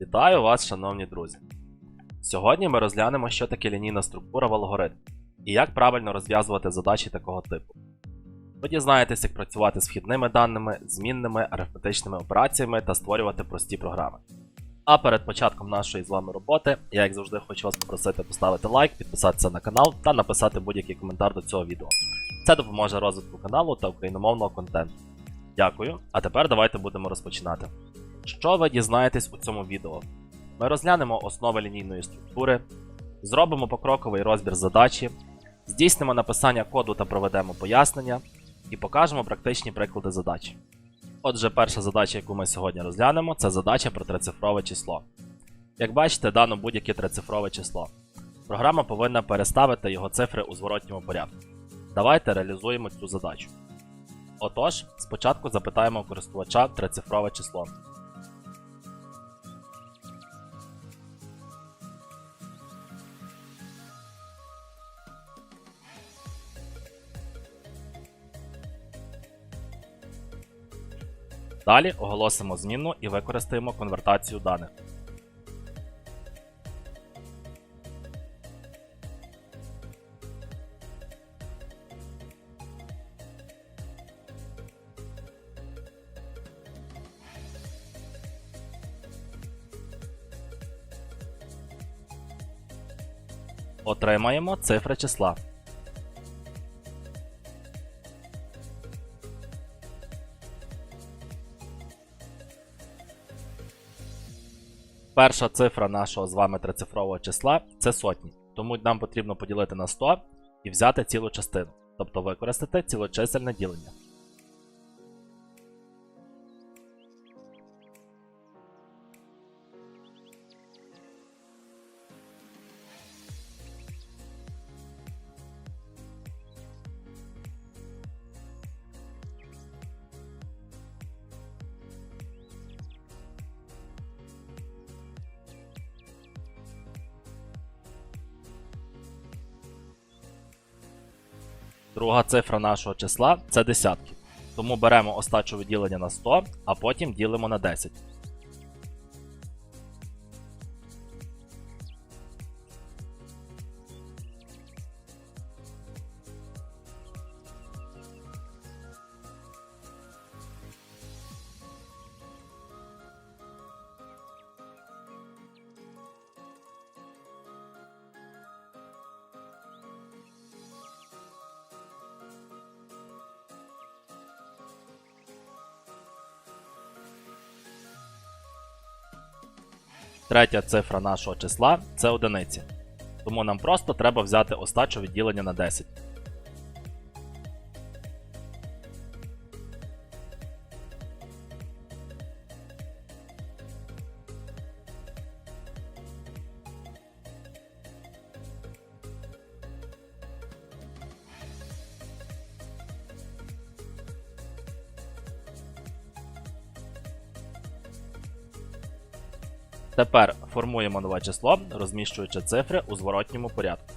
Вітаю вас, шановні друзі! Сьогодні ми розглянемо, що таке лінійна структура в алгоритмі і як правильно розв'язувати задачі такого типу. Ви дізнаєтесь, як працювати з вхідними даними, змінними, арифметичними операціями та створювати прості програми. А перед початком нашої з вами роботи, я як завжди хочу вас попросити поставити лайк, підписатися на канал та написати будь-який коментар до цього відео. Це допоможе розвитку каналу та україномовного контенту. Дякую, а тепер давайте будемо розпочинати. Що ви дізнаєтесь у цьому відео? Ми розглянемо основи лінійної структури, зробимо покроковий розбір задачі, здійснимо написання коду та проведемо пояснення і покажемо практичні приклади задачі. Отже, перша задача, яку ми сьогодні розглянемо, це задача про трицифрове число. Як бачите, дано будь-яке трицифрове число. Програма повинна переставити його цифри у зворотньому порядку. Давайте реалізуємо цю задачу. Отож, спочатку запитаємо користувача трицифрове число. Далі оголосимо змінну і використаємо конвертацію даних. Отримаємо цифри числа. Перша цифра нашого з вами трицифрового числа це сотні. Тому нам потрібно поділити на 100 і взяти цілу частину, тобто використати цілочисельне ділення. Друга цифра нашого числа це десятки. Тому беремо остачу виділення на 100, а потім ділимо на 10. Третя цифра нашого числа це одиниці. Тому нам просто треба взяти остачу відділення на 10. Тепер формуємо нове число, розміщуючи цифри у зворотньому порядку.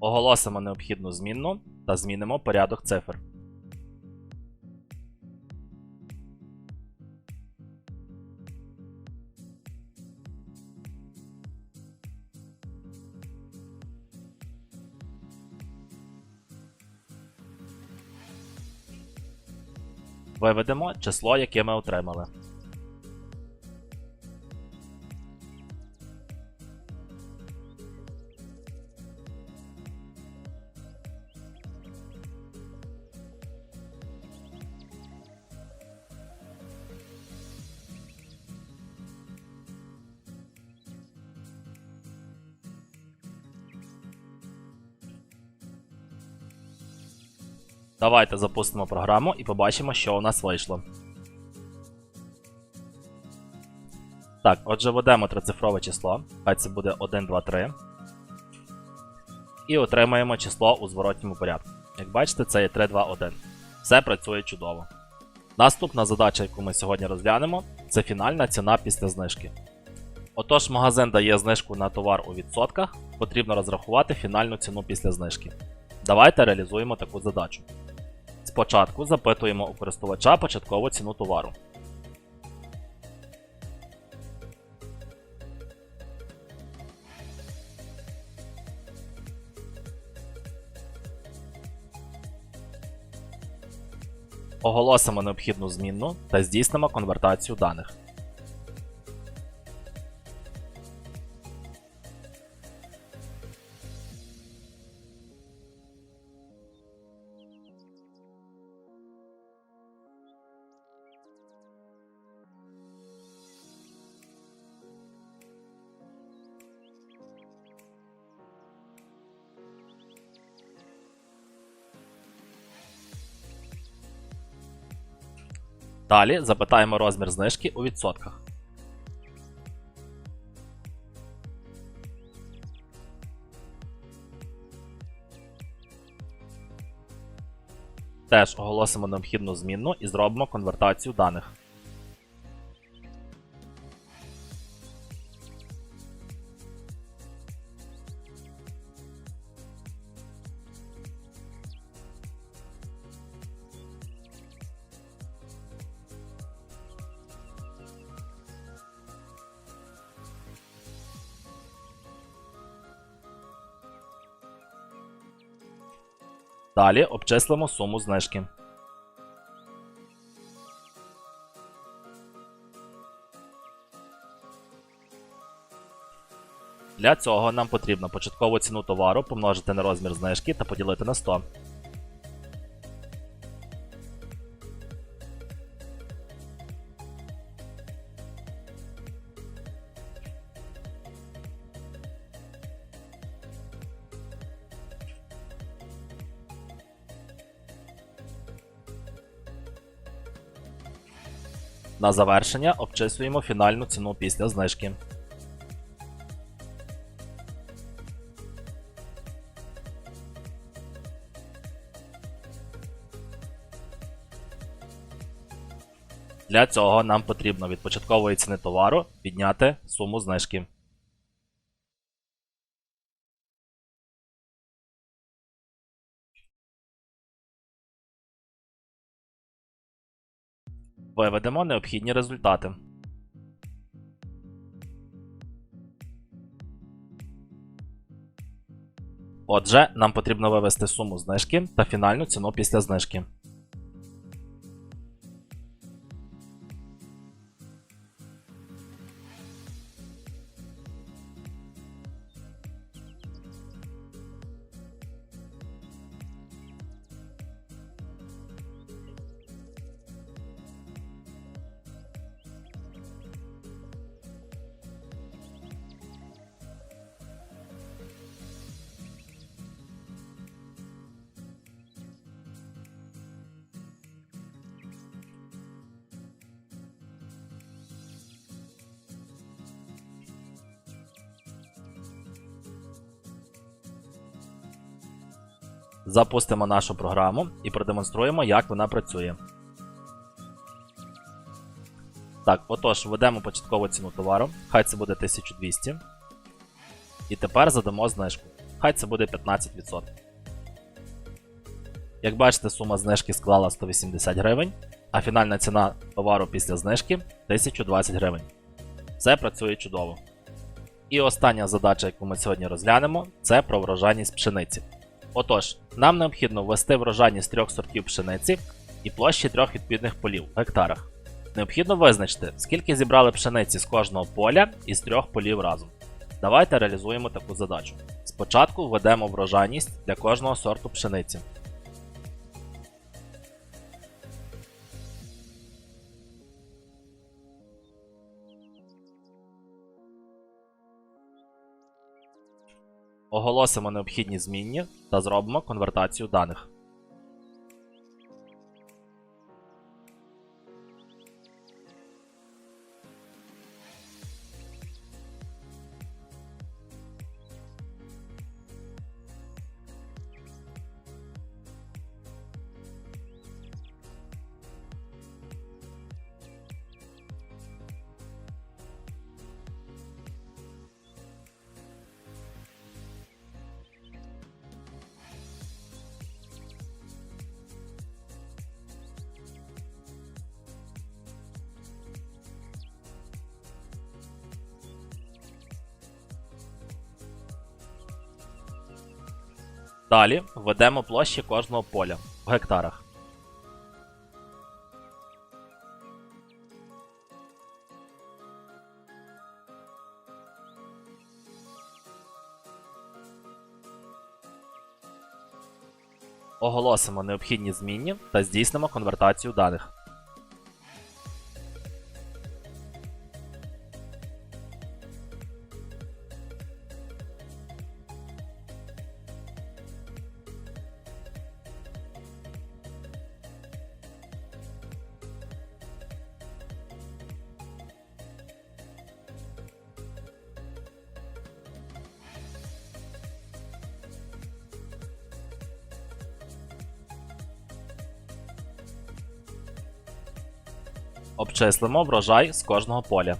Оголосимо необхідну змінну та змінимо порядок цифр. Виведемо число, яке ми отримали. Давайте запустимо програму і побачимо, що у нас вийшло. Так, отже, введемо трицифрове число. Хай це буде 1, 2, 3. І отримаємо число у зворотньому порядку. Як бачите, це є 3, 2, 1. Все працює чудово. Наступна задача, яку ми сьогодні розглянемо, це фінальна ціна після знижки. Отож, магазин дає знижку на товар у відсотках, потрібно розрахувати фінальну ціну після знижки. Давайте реалізуємо таку задачу. Спочатку запитуємо у користувача початкову ціну товару. Оголосимо необхідну змінну та здійснимо конвертацію даних. Далі запитаємо розмір знижки у відсотках. Теж оголосимо необхідну змінну і зробимо конвертацію даних. Далі обчислимо суму знижки. Для цього нам потрібно початкову ціну товару помножити на розмір знижки та поділити на 100. На завершення обчислюємо фінальну ціну після знижки. Для цього нам потрібно від початкової ціни товару підняти суму знижки. Виведемо необхідні результати. Отже, нам потрібно вивести суму знижки та фінальну ціну після знижки. Запустимо нашу програму і продемонструємо, як вона працює. Так, отож, введемо початкову ціну товару. Хай це буде 1200. І тепер задамо знижку. Хай це буде 15%. Як бачите, сума знижки склала 180 гривень, а фінальна ціна товару після знижки 1020 гривень. Все працює чудово. І остання задача, яку ми сьогодні розглянемо, це про врожайність пшениці. Отож, нам необхідно ввести врожайність трьох сортів пшениці і площі трьох відповідних полів в гектарах. Необхідно визначити, скільки зібрали пшениці з кожного поля і з трьох полів разом. Давайте реалізуємо таку задачу. Спочатку введемо врожайність для кожного сорту пшениці. Оголосимо необхідні змінні та зробимо конвертацію даних. Далі введемо площі кожного поля в гектарах. Оголосимо необхідні змінні та здійснимо конвертацію даних. Обчислимо врожай з кожного поля.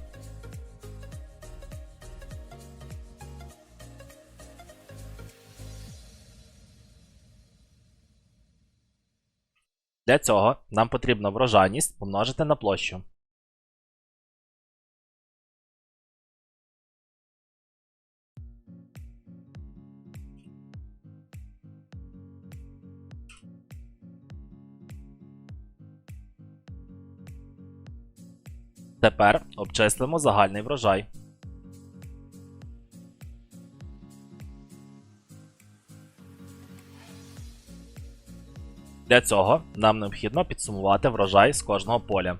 Для цього нам потрібно врожайність помножити на площу. Тепер обчислимо загальний врожай. Для цього нам необхідно підсумувати врожай з кожного поля.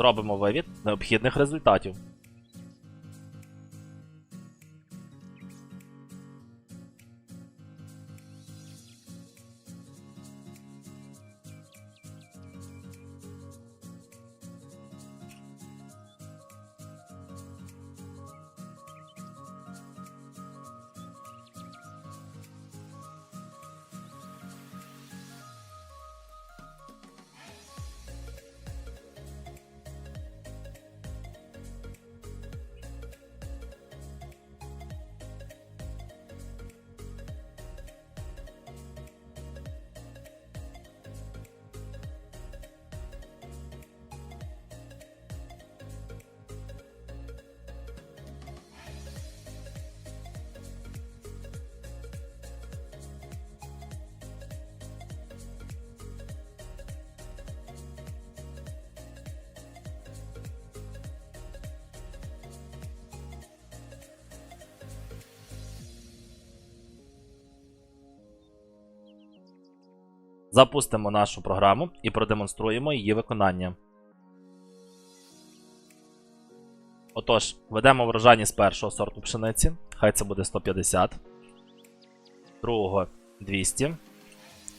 Зробимо вивід необхідних результатів. Запустимо нашу програму і продемонструємо її виконання. Отож, ведемо врожайність першого сорту пшениці. Хай це буде 150, другого 200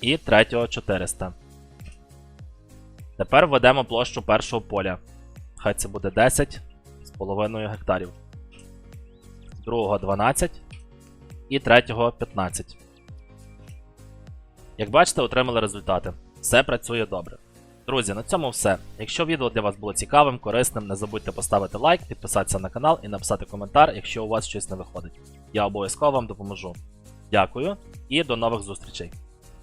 і третього 400. Тепер введемо площу першого поля. Хай це буде 10 з гектарів. Другого 12 і третього 15. Як бачите, отримали результати. Все працює добре. Друзі, на цьому все. Якщо відео для вас було цікавим, корисним, не забудьте поставити лайк, підписатися на канал і написати коментар, якщо у вас щось не виходить. Я обов'язково вам допоможу. Дякую і до нових зустрічей!